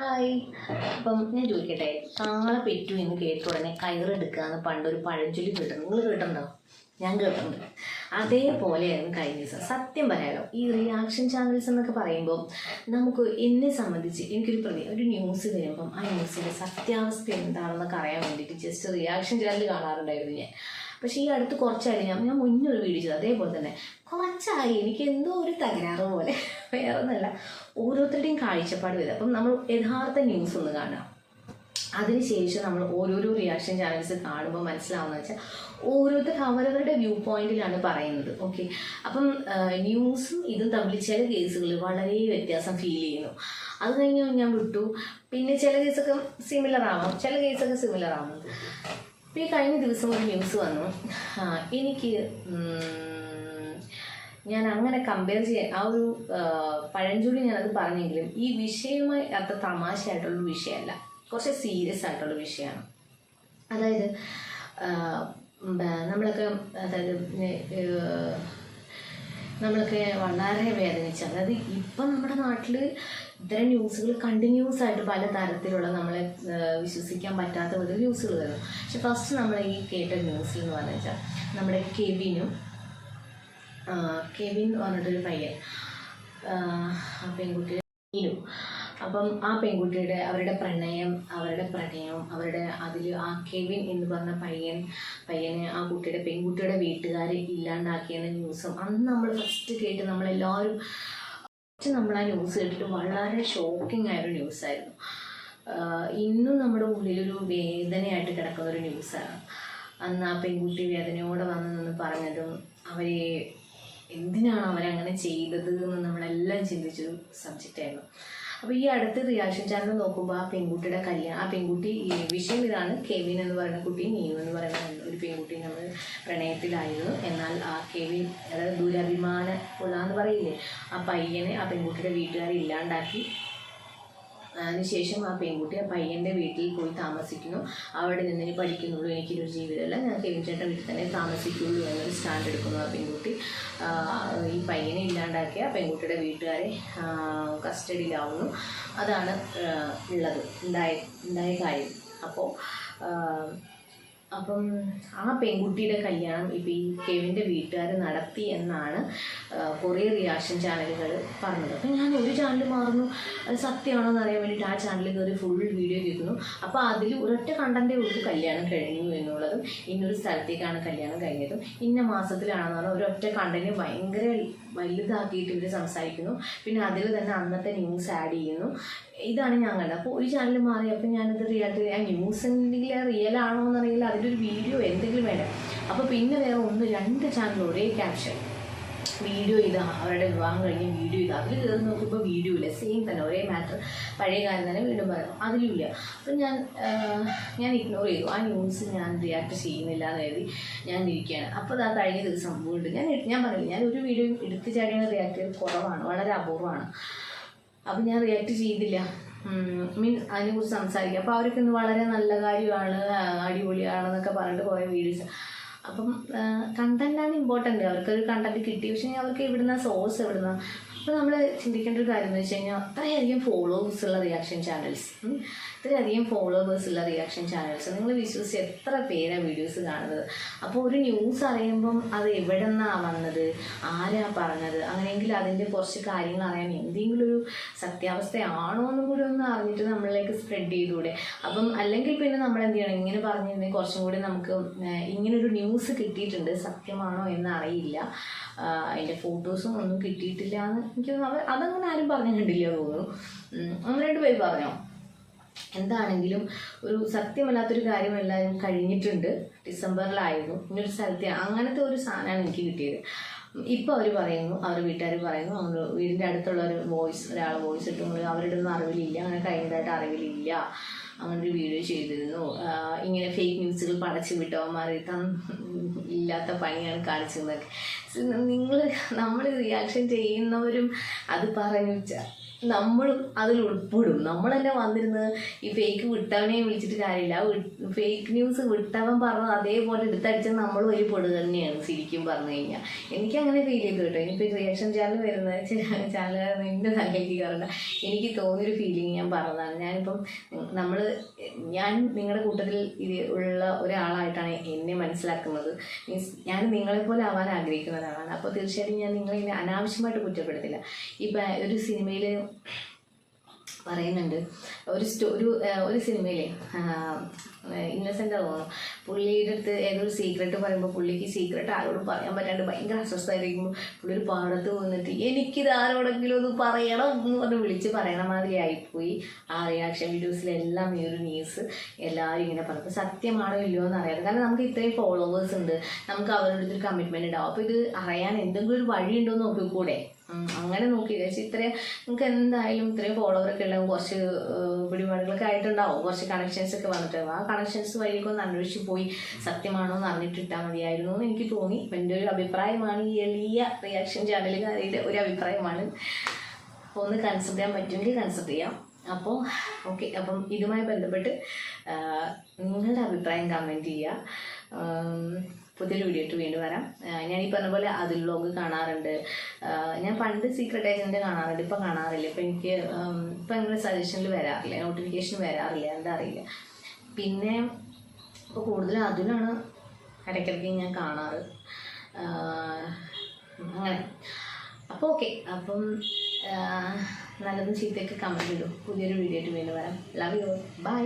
Hi. അപ്പം ഞാൻ ചോദിക്കട്ടെ കാളെ പെറ്റു എന്ന് കേട്ട ഉടനെ കയറെടുക്കുക എന്ന് പണ്ടൊരു പഴഞ്ചൊല്ലി കേട്ടിട്ടുണ്ട് നിങ്ങൾ കേട്ടിട്ടുണ്ടോ? ഞാൻ കേട്ടിട്ടുണ്ട്. അതേപോലെയായിരുന്നു കഴിഞ്ഞ ദിവസം. സത്യം പറയാലോ ഈ റിയാക്ഷൻ ചാനൽസ് എന്നൊക്കെ പറയുമ്പോൾ നമുക്ക് എന്നെ സംബന്ധിച്ച് എനിക്കൊരു പ്രതി ഒരു ന്യൂസ് വരുമ്പം ആ ന്യൂസിന്റെ സത്യാവസ്ഥ എന്താണെന്നൊക്കെ അറിയാൻ വേണ്ടിയിട്ട് ജസ്റ്റ് റിയാക്ഷൻ ചാനൽ കാണാറുണ്ടായിരുന്നു ഞാൻ. പക്ഷേ ഈ അടുത്ത് കുറച്ചായി ഞാൻ ഞാൻ ഒരു വീഡിയോ ചെയ്തു. അതേപോലെ തന്നെ കുറച്ചായി. എനിക്ക് എന്തോ ഒരു തകരാറ് പോലെ. വേറെ ഒന്നല്ല ഓരോരുത്തരുടെയും കാഴ്ചപ്പാട് വരും അപ്പം നമ്മൾ യഥാർത്ഥ ന്യൂസ് ഒന്ന് കാണാം. അതിനുശേഷം നമ്മൾ ഓരോരോ റിയാക്ഷൻ ചാനൽസ് കാണുമ്പോൾ മനസ്സിലാവുന്ന വെച്ചാൽ ഓരോരുത്തർ അവരവരുടെ വ്യൂ പോയിന്റിലാണ് പറയുന്നത്. ഓക്കെ അപ്പം ന്യൂസും ഇതും തമ്മിൽ ചില കേസുകളിൽ വളരെ വ്യത്യാസം ഫീൽ ചെയ്യുന്നു. അത് കഴിഞ്ഞ് ഞാൻ വിട്ടു. പിന്നെ ചില കേസൊക്കെ സിമിലർ ആവാം. ചില കേസൊക്കെ സിമിലർ ആവും ഇപ്പം ഈ കഴിഞ്ഞ ദിവസം ഒരു ന്യൂസ് വന്നു. എനിക്ക് ഞാൻ അങ്ങനെ കമ്പയർ ചെയ്യാൻ ആ ഒരു പഴഞ്ചൊല്ലി ഞാനത് പറഞ്ഞെങ്കിലും ഈ വിഷയവുമായി അത്ര തമാശയായിട്ടുള്ള വിഷയമല്ല. കുറച്ച് സീരിയസ് ആയിട്ടുള്ള വിഷയമാണ്. അതായത് നമ്മളൊക്കെ അതായത് നമ്മളൊക്കെ വളരെ വേദനിച്ച അതായത് ഇപ്പം നമ്മുടെ നാട്ടിൽ ഇത്തരം ന്യൂസുകൾ കണ്ടിന്യൂസ് ആയിട്ട് പല തരത്തിലുള്ള നമ്മളെ വിശ്വസിക്കാൻ പറ്റാത്ത വിധം ന്യൂസുകൾ വരും. പക്ഷെ ഫസ്റ്റ് നമ്മൾ ഈ കേട്ട ന്യൂസ് എന്ന് പറഞ്ഞു വെച്ചാൽ നമ്മുടെ കെവിനും കെവിൻ എന്ന് പറഞ്ഞിട്ടൊരു പയ്യൻ നീനു അപ്പം ആ പെൺകുട്ടിയുടെ അവരുടെ പ്രണയം അവരുടെ പ്രണയം അവരുടെ അതിൽ ആ കെവിൻ എന്ന് പറഞ്ഞ പയ്യൻ പയ്യനെ ആ കുട്ടിയുടെ പെൺകുട്ടിയുടെ വീട്ടുകാരെ ഇല്ലാണ്ടാക്കിയെന്ന ന്യൂസും അന്ന് നമ്മൾ ഫസ്റ്റ് കേട്ട് നമ്മളെല്ലാവരും നമ്മൾ ആ ന്യൂസ് കേട്ടിട്ട് വളരെ ഷോക്കിംഗ് ആയൊരു ന്യൂസായിരുന്നു ഇന്നും നമ്മുടെ ഉള്ളിലൊരു വേദനയായിട്ട് കിടക്കുന്ന ഒരു ന്യൂസാണ് അന്ന് ആ പെൺകുട്ടി വേദനയോടെ വന്ന് നിന്ന് പറഞ്ഞതും അവരെ എന്തിനാണ് അവരങ്ങനെ ചെയ്തത് എന്ന് നമ്മളെല്ലാം ചിന്തിച്ചൊരു സബ്ജക്റ്റായിരുന്നു അപ്പോൾ ഈ അടുത്ത റിയാക്ഷൻ ചാനൽ നോക്കുമ്പോൾ ആ പെൺകുട്ടിയുടെ കല്യാണം ആ പെൺകുട്ടി വിഷയം ഇതാണ് കെവിൻ എന്ന് പറയുന്ന കുട്ടി നീനു എന്ന് പറയുന്ന ഒരു പെൺകുട്ടി നമ്മൾ പ്രണയത്തിലായിരുന്നു. എന്നാൽ ആ കെവിൻ അതായത് ദുരഭിമാന ഉള്ള എന്ന് പറയില്ലേ ആ പയ്യനെ ആ പെൺകുട്ടിയുടെ വീട്ടുകാരെ ഇല്ലാണ്ടാക്കി അതിനുശേഷം ആ പെൺകുട്ടി ആ പയ്യന്റെ വീട്ടിൽ പോയി താമസിക്കുന്നു. അവിടെ നിന്ന് ഇനി പഠിക്കുന്നുള്ളൂ. എനിക്കൊരു ജീവിതമല്ല. ഞാൻ കെവിൻ ചേട്ടൻ വീട്ടിൽ തന്നെ താമസിക്കുള്ളൂ എന്നൊരു സ്റ്റാൻഡ് എടുക്കുന്നു ആ പെൺകുട്ടി. ഈ പയ്യനെ ഇല്ലാണ്ടാക്കിയ പെൺകുട്ടിയുടെ വീട്ടുകാരെ കസ്റ്റഡിയിലാവുന്നു. അതാണ് ഉള്ളത്. ഉണ്ടായ ഉണ്ടായ കാര്യം. അപ്പോൾ അപ്പം ആ പെൺകുട്ടിയുടെ കല്യാണം ഇപ്പം ഈ കെവിന്റെ വീട്ടുകാർ നടത്തി എന്നാണ് കുറേ റിയാക്ഷൻ ചാനലുകൾ പറഞ്ഞത്. അപ്പം ഞാൻ ഒരു ചാനൽ മാറുന്നു അത് സത്യമാണോ എന്ന് അറിയാൻ വേണ്ടിയിട്ട് ആ ചാനലിൽ കയറി ഫുൾ വീഡിയോ കേൾക്കുന്നു അപ്പോൾ അതിൽ ഒരൊറ്റ കണ്ടന്റെ ഉള്ളൂ കല്യാണം കഴിഞ്ഞു എന്നുള്ളതും ഇന്നൊരു സ്ഥലത്തേക്കാണ് കല്യാണം കഴിഞ്ഞതും. ഇന്ന മാസത്തിലാണെന്ന് പറഞ്ഞാൽ ഒരൊറ്റ കണ്ടന്റ് ഭയങ്കര വലുതാക്കിയിട്ട് ഇവർ സംസാരിക്കുന്നു. പിന്നെ അതിൽ തന്നെ അന്നത്തെ ന്യൂസ് ആഡ് ചെയ്യുന്നു. ഇതാണ് ഞാൻ കണ്ടത് അപ്പോൾ ഒരു ചാനൽ മാറി അപ്പോൾ ഞാനത് റിയാലിറ്റി ആ ന്യൂസ് എന്തെങ്കിലും റിയൽ ആണോ എന്നറിയില്ല അതിന്റെ ഒരു വീഡിയോ എന്തെങ്കിലും വേണം അപ്പോൾ പിന്നെ വേറെ ഒന്ന് രണ്ട് ചാനൽ ഒരേ ക്യാപ്ഷൻ വീഡിയോ ഇതാ അവരുടെ വിവാഹം കഴിഞ്ഞ് വീഡിയോ ഇതാ അതിൽ കയറി നോക്കുമ്പോൾ വീഡിയോ ഇല്ല. സെയിം തന്നെ ഒരേ മാറ്റർ പഴയ കാലം തന്നെ വീണ്ടും പറയാം. അതിലും ഇല്ല. അപ്പം ഞാൻ ഞാൻ ഇഗ്നോർ ചെയ്തു. ആ ന്യൂസ് ഞാൻ റിയാക്ട് ചെയ്യുന്നില്ല എന്ന് കരുതി ഞാൻ ഇരിക്കുകയാണ്. അപ്പോൾ അത് ആ കഴിഞ്ഞ ദിവസം വീണ്ടും ഞാൻ ഞാൻ പറഞ്ഞില്ല ഞാൻ ഒരു വീഡിയോ എടുത്ത് ചാടിയാണ് റിയാക്ട് ചെയ്ത് കുറവാണ് വളരെ അപൂർവമാണ്. അപ്പം ഞാൻ റിയാക്ട് ചെയ്തില്ല. മീൻ അതിനെക്കുറിച്ച് സംസാരിക്കുക അപ്പോൾ അവർക്ക് ഇന്ന് വളരെ നല്ല കാര്യമാണ് അടിപൊളിയാണെന്നൊക്കെ പറഞ്ഞിട്ട് കുറേ വീഡിയോസ്. അപ്പം കണ്ടന്റാണ് ഇമ്പോർട്ടന്റ് അവർക്കൊരു കണ്ടന്റ് കിട്ടി. പക്ഷേ അവർക്ക് ഇവിടുന്ന സോഴ്സ് എവിടുന്ന? അപ്പോൾ നമ്മൾ ചിന്തിക്കേണ്ട ഒരു കാര്യം എന്ന് വെച്ച് കഴിഞ്ഞാൽ അത്രയധികം ഫോളോവേഴ്സ് ഉള്ള റിയാക്ഷൻ ചാനൽസ് ഇത്രയധികം ഫോളോവേഴ്സ് ഉള്ള റിയാക്ഷൻ ചാനൽസ് നിങ്ങൾ വിശ്വസിച്ച് എത്ര പേരാണ് വീഡിയോസ് കാണുന്നത്? അപ്പോൾ ഒരു ന്യൂസ് അറിയുമ്പം അത് എവിടെ നിന്നാണ് വന്നത്? ആരാ പറഞ്ഞത്? അങ്ങനെയെങ്കിൽ അതിന്റെ കുറച്ച് കാര്യങ്ങൾ അറിയാൻ എന്തെങ്കിലും ഒരു സത്യാവസ്ഥയാണോ എന്നും കൂടി ഒന്ന് അറിഞ്ഞിട്ട് നമ്മളിലേക്ക് സ്പ്രെഡ് ചെയ്തുകൂടെ അപ്പം അല്ലെങ്കിൽ പിന്നെ നമ്മൾ എന്ത് ചെയ്യണം? ഇങ്ങനെ പറഞ്ഞിരുന്നെങ്കിൽ കുറച്ചും കൂടി നമുക്ക് ഇങ്ങനെ ഇങ്ങനൊരു ന്യൂസ് കിട്ടിയിട്ടുണ്ട്. സത്യമാണോ എന്ന് അറിയില്ല. അതിന്റെ ഫോട്ടോസും ഒന്നും കിട്ടിയിട്ടില്ല എന്ന് എനിക്ക് അതങ്ങനെ ആരും പറഞ്ഞു കണ്ടില്ല തോന്നുന്നു. ഒന്ന് രണ്ട് പേര് പറഞ്ഞോ? എന്താണെങ്കിലും ഒരു സത്യമല്ലാത്തൊരു കാര്യം എല്ലാവരും കഴിഞ്ഞിട്ടുണ്ട്. ഡിസംബറിലായിരുന്നു. ഇങ്ങനൊരു സ്ഥലത്തെ അങ്ങനത്തെ ഒരു സാധനമാണ് എനിക്ക് കിട്ടിയത്. ഇപ്പോൾ അവർ പറയുന്നു അവരുടെ വീട്ടുകാർ പറയുന്നു അവർ വീടിന്റെ അടുത്തുള്ള ഒരു വോയിസ് ഒരാൾ വോയിസ് ഇട്ടുമ്പോൾ അവരുടെ ഒന്നും അറിവിലില്ല അങ്ങനെ കഴിഞ്ഞതായിട്ട് അറിവിലില്ല. അങ്ങനെ ഒരു വീഡിയോ ചെയ്തിരുന്നു ഇങ്ങനെ ഫേക്ക് ന്യൂസുകൾ പടച്ചു വിട്ടവന്മാർ ഇല്ലാത്ത പണിയാണ് കാണിച്ചതെന്നൊക്കെ നിങ്ങൾ നമ്മൾ റിയാക്ഷൻ ചെയ്യുന്നവരും അത് പറഞ്ഞു നമ്മളും അതിൽ ഉൾപ്പെടും. നമ്മൾ തന്നെ വന്നിരുന്ന് ഈ ഫേക്ക് വിട്ടവനെ വിളിച്ചിട്ട് കാര്യമില്ല. ഫേക്ക് ന്യൂസ് വിട്ടവൻ പറഞ്ഞത് അതേപോലെ എടുത്തടിച്ച നമ്മൾ ഒരു പെടുക തന്നെയാണ് ശരിക്കും പറഞ്ഞു കഴിഞ്ഞാൽ. എനിക്ക് അങ്ങനെ ഫീൽ ചെയ്തു കേട്ടോ. ഇനിയിപ്പോൾ റിയാക്ഷൻ ചാനൽ വരുന്ന ചാനൽ എന്റെ തലയിലേക്ക് കയറണ്ട എനിക്ക് തോന്നിയൊരു ഫീലിംഗ് ഞാൻ പറഞ്ഞതാണ്. ഞാനിപ്പം നമ്മൾ ഞാൻ നിങ്ങളുടെ കൂട്ടത്തിൽ ഇത് ഉള്ള ഒരാളായിട്ടാണ് എന്നെ മനസ്സിലാക്കുന്നത്. മീൻസ് ഞാൻ നിങ്ങളെപ്പോലെ ആവാൻ ആഗ്രഹിക്കുന്ന ഒരാളാണ്. അപ്പോൾ തീർച്ചയായിട്ടും ഞാൻ നിങ്ങളെ അനാവശ്യമായിട്ട് കുറ്റപ്പെടുത്തില്ല. ഇപ്പം ഒരു സിനിമയിൽ പറയുന്നുണ്ട്. ഒരു സ്റ്റോ ഒരു ഒരു സിനിമയിലെ ഇന്നസെന്റ് തോന്നുന്നു പുള്ളിയുടെ അടുത്ത് ഏതൊരു സീക്രട്ട് പറയുമ്പോൾ പുള്ളിക്ക് സീക്രട്ട് ആരോടും പറയാൻ പറ്റാണ്ട് ഭയങ്കര അസ്വസ്ഥമായിരിക്കുമ്പോൾ പുള്ളി ഒരു പാടത്ത് വന്നിട്ട് എനിക്കിത് ആരോടെങ്കിലും ഒന്ന് പറയണം എന്ന് പറഞ്ഞ് വിളിച്ച് പറയണ മാതിരി ആയിപ്പോയി. ആ റിയാക്ഷൻ വീഡിയോസിലെല്ലാം ഈ ഒരു ന്യൂസ് എല്ലാവരും ഇങ്ങനെ പറഞ്ഞു. സത്യമാണോ ഇല്ലയോ എന്ന് അറിയാതെ. കാരണം നമുക്ക് ഇത്രയും ഫോളോവേഴ്സ് ഉണ്ട്. നമുക്ക് അവരുടെ കമ്മിറ്റ്മെന്റ് ഉണ്ടാവും. അപ്പോൾ ഇത് അറിയാൻ എന്തെങ്കിലും ഒരു വഴിയുണ്ടോ എന്ന് നോക്കിക്കൂടെ? അങ്ങനെ നോക്കി. ചേച്ചി ഇത്രയും നിങ്ങൾക്ക് എന്തായാലും ഇത്രയും ഫോളോവറൊക്കെ ഉള്ള കുറച്ച് പിടിപാടുകളൊക്കെ ആയിട്ടുണ്ടാവും. കുറച്ച് കണക്ഷൻസ് ഒക്കെ വന്നിട്ടുണ്ടാവും ആ കണക്ഷൻസ് വഴിയൊക്കെ ഒന്ന് അന്വേഷിച്ച് പോയി. സത്യമാണോ എന്ന് അറിഞ്ഞിട്ടിട്ടാൽ മതിയായിരുന്നു എന്ന് എനിക്ക് തോന്നി. എന്റെ ഒരു അഭിപ്രായമാണ് ഈ എളിയ റിയാക്ഷൻ ചാനലുകാരുടെ ഒരു അഭിപ്രായമാണ്. അപ്പോൾ ഒന്ന് കൺസിഡർ ചെയ്യാൻ പറ്റുമെങ്കിൽ കൺസിഡർ ചെയ്യാം. അപ്പോൾ ഓക്കെ അപ്പം ഇതുമായി ബന്ധപ്പെട്ട് നിങ്ങളുടെ അഭിപ്രായം കമന്റ് ചെയ്യുക. പുതിയൊരു വീഡിയോ വീണ്ടും വരാം. ഞാൻ ഈ പറഞ്ഞ പോലെ അതിൽ വ്ലോഗ് കാണാറുണ്ട്. ഞാൻ പണ്ട് സീക്രട്ട് ഏജന്റ് കാണാറുണ്ട്. ഇപ്പം കാണാറില്ല. ഇപ്പം എനിക്ക് ഇപ്പം അങ്ങനെ സജഷനിൽ വരാറില്ല. നോട്ടിഫിക്കേഷൻ വരാറില്ല. എന്താ അറിയില്ല. പിന്നെ ഇപ്പോൾ കൂടുതലും അതിലാണ് ഇടയ്ക്കിടയ്ക്ക് ഞാൻ കാണാറ്. അങ്ങനെ. അപ്പോൾ ഓക്കെ അപ്പം നല്ലതും ചീത്തയൊക്കെ കമന്റ് ഇടും. പുതിയൊരു വീഡിയോ ആയിട്ട് വീണ്ടും വരാം. Love you by